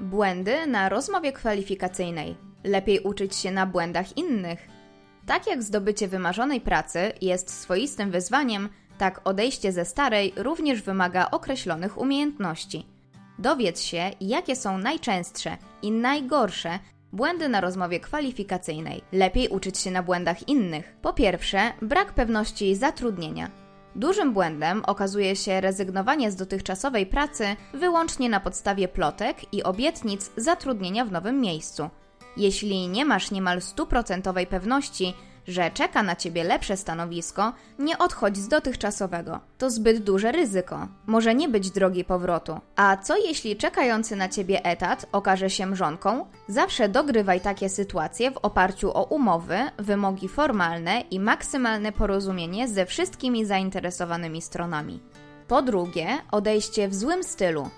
Błędy na rozmowie kwalifikacyjnej. Lepiej uczyć się na błędach innych. Tak jak zdobycie wymarzonej pracy jest swoistym wyzwaniem, tak odejście ze starej również wymaga określonych umiejętności. Dowiedz się, jakie są najczęstsze i najgorsze błędy na rozmowie kwalifikacyjnej. Lepiej uczyć się na błędach innych. Po pierwsze, brak pewności zatrudnienia. Dużym błędem okazuje się rezygnowanie z dotychczasowej pracy wyłącznie na podstawie plotek i obietnic zatrudnienia w nowym miejscu. Jeśli nie masz niemal stuprocentowej pewności, że czeka na ciebie lepsze stanowisko, nie odchodź z dotychczasowego. To zbyt duże ryzyko. Może nie być drogi powrotu. A co jeśli czekający na ciebie etat okaże się mrzonką? Zawsze dogrywaj takie sytuacje w oparciu o umowy, wymogi formalne i maksymalne porozumienie ze wszystkimi zainteresowanymi stronami. Po drugie, odejście w złym stylu.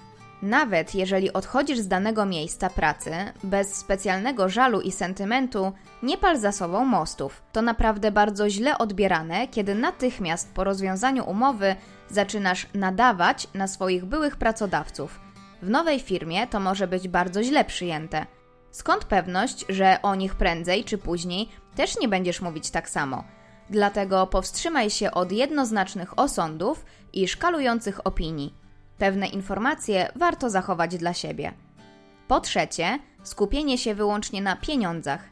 Nawet jeżeli odchodzisz z danego miejsca pracy, bez specjalnego żalu i sentymentu, nie pal za sobą mostów. To naprawdę bardzo źle odbierane, kiedy natychmiast po rozwiązaniu umowy zaczynasz nadawać na swoich byłych pracodawców. W nowej firmie to może być bardzo źle przyjęte. Skąd pewność, że o nich prędzej czy później też nie będziesz mówić tak samo? Dlatego powstrzymaj się od jednoznacznych osądów i szkalujących opinii. Pewne informacje warto zachować dla siebie. Po trzecie, skupienie się wyłącznie na pieniądzach.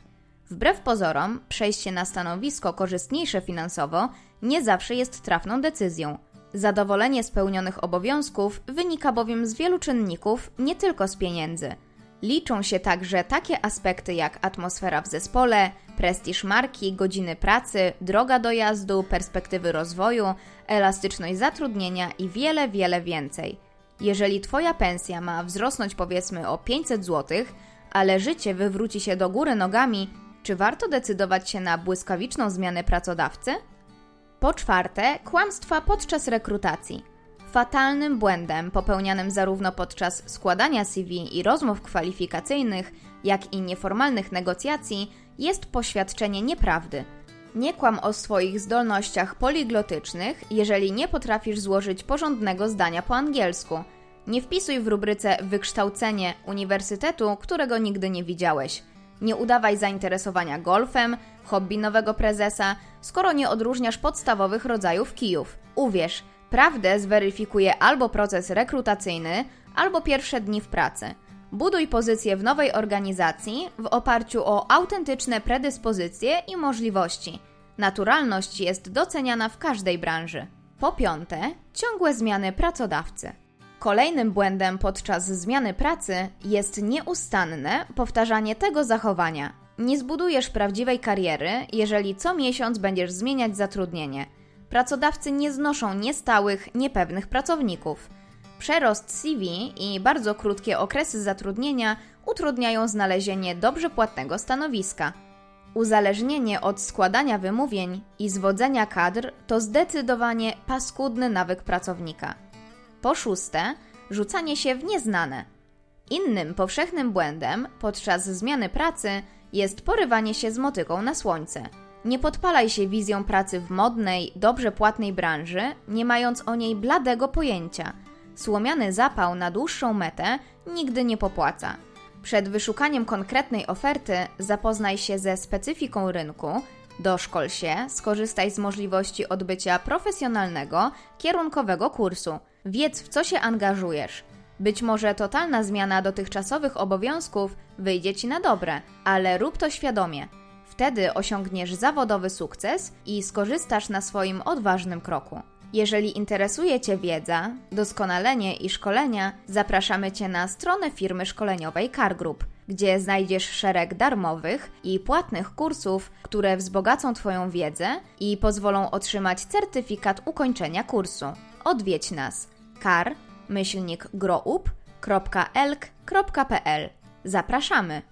Wbrew pozorom, przejście na stanowisko korzystniejsze finansowo nie zawsze jest trafną decyzją. Zadowolenie spełnionych obowiązków wynika bowiem z wielu czynników, nie tylko z pieniędzy. Liczą się także takie aspekty jak atmosfera w zespole, prestiż marki, godziny pracy, droga dojazdu, perspektywy rozwoju, elastyczność zatrudnienia i wiele, wiele więcej. Jeżeli Twoja pensja ma wzrosnąć powiedzmy o 500 zł, ale życie wywróci się do góry nogami, czy warto decydować się na błyskawiczną zmianę pracodawcy? Po czwarte, kłamstwa podczas rekrutacji. Fatalnym błędem popełnianym zarówno podczas składania CV i rozmów kwalifikacyjnych, jak i nieformalnych negocjacji jest poświadczenie nieprawdy. Nie kłam o swoich zdolnościach poliglotycznych, jeżeli nie potrafisz złożyć porządnego zdania po angielsku. Nie wpisuj w rubryce wykształcenie uniwersytetu, którego nigdy nie widziałeś. Nie udawaj zainteresowania golfem, hobby nowego prezesa, skoro nie odróżniasz podstawowych rodzajów kijów. Uwierz, prawdę zweryfikuje albo proces rekrutacyjny, albo pierwsze dni w pracy. Buduj pozycję w nowej organizacji w oparciu o autentyczne predyspozycje i możliwości. Naturalność jest doceniana w każdej branży. Po piąte, ciągłe zmiany pracodawcy. Kolejnym błędem podczas zmiany pracy jest nieustanne powtarzanie tego zachowania. Nie zbudujesz prawdziwej kariery, jeżeli co miesiąc będziesz zmieniać zatrudnienie. Pracodawcy nie znoszą niestałych, niepewnych pracowników. Przerost CV i bardzo krótkie okresy zatrudnienia utrudniają znalezienie dobrze płatnego stanowiska. Uzależnienie od składania wymówień i zwodzenia kadr to zdecydowanie paskudny nawyk pracownika. Po szóste, rzucanie się w nieznane. Innym powszechnym błędem podczas zmiany pracy jest porywanie się z motyką na słońce. Nie podpalaj się wizją pracy w modnej, dobrze płatnej branży, nie mając o niej bladego pojęcia. Słomiany zapał na dłuższą metę nigdy nie popłaca. Przed wyszukaniem konkretnej oferty zapoznaj się ze specyfiką rynku, doszkol się, skorzystaj z możliwości odbycia profesjonalnego, kierunkowego kursu. Wiedz, w co się angażujesz. Być może totalna zmiana dotychczasowych obowiązków wyjdzie ci na dobre, ale rób to świadomie. Wtedy osiągniesz zawodowy sukces i skorzystasz na swoim odważnym kroku. Jeżeli interesuje Cię wiedza, doskonalenie i szkolenia, zapraszamy Cię na stronę firmy szkoleniowej Car Group, gdzie znajdziesz szereg darmowych i płatnych kursów, które wzbogacą Twoją wiedzę i pozwolą otrzymać certyfikat ukończenia kursu. Odwiedź nas car-group.elk.pl Zapraszamy!